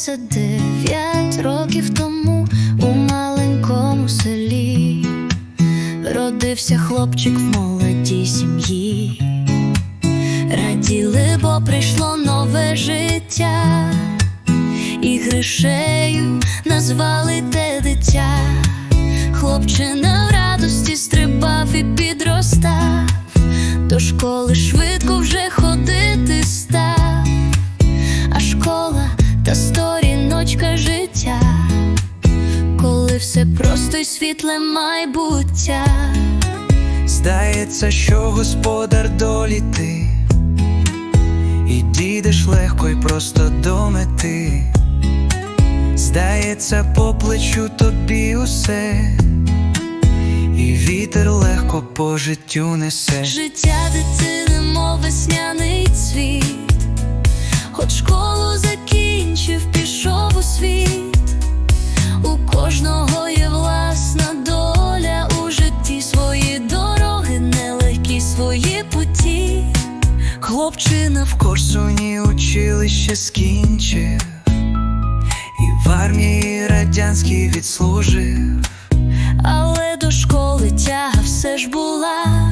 сталося дев'ять років тому у маленькому селі, родився хлопчик в молодій сім'ї, раділи, бо прийшло нове життя, і грішею назвали те дитя, хлопчина в радості стрибав і підростав, до школи швидко вже ходити став. Та стой все просто й світле майбуття. Здається, що господар долі ти, і дійдеш легко й просто до мети. Здається, по плечу тобі усе, і вітер легко по життю несе. Життя дитини, мов весняний цвіт, От школу Хлопчина в Корсуні училище скінчив, і в армії радянській відслужив. Але до школи тяга все ж була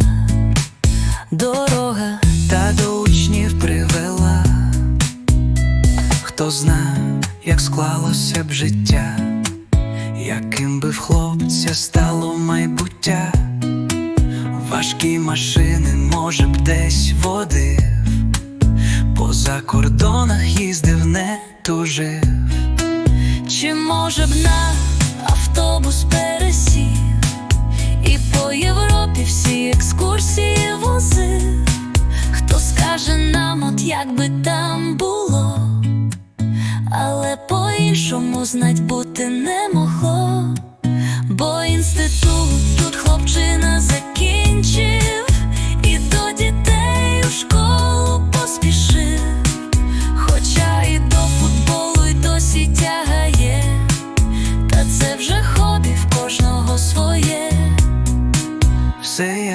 дорога. та до учнів привела. Хто зна, як склалося б життя, яким би в хлопця стало майбуття, важкі машини, може б десь водив, по закордонах їздив, не тужив. Чи може б на автобус пересів і по Європі всі екскурсії возив? Хто скаже нам, от як би там було, але по-іншому знать бути не могло,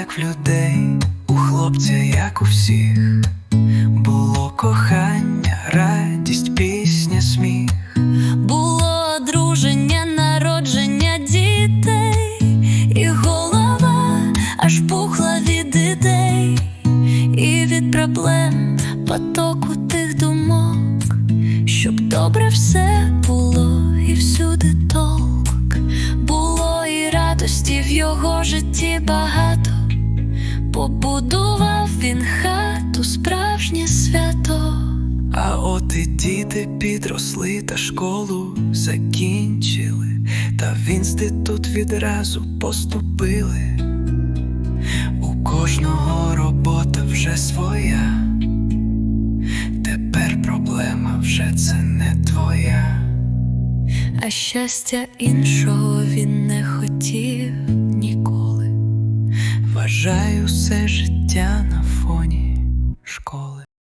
як в людей, у хлопця, як у всіх, було кохання, радість, пісня, сміх. Було одруження, народження дітей, і голова аж пухла від ідей, і від проблем потоку тих думок, щоб добре все було і всюди толк. Було і радості в його житті багато. Побудував він хату, справжнє свято. А от і діти підросли та школу закінчили, та в інститут відразу поступили. У кожного робота вже своя, тепер проблема вже це не твоя. А щастя іншого він не Вважаю все життя на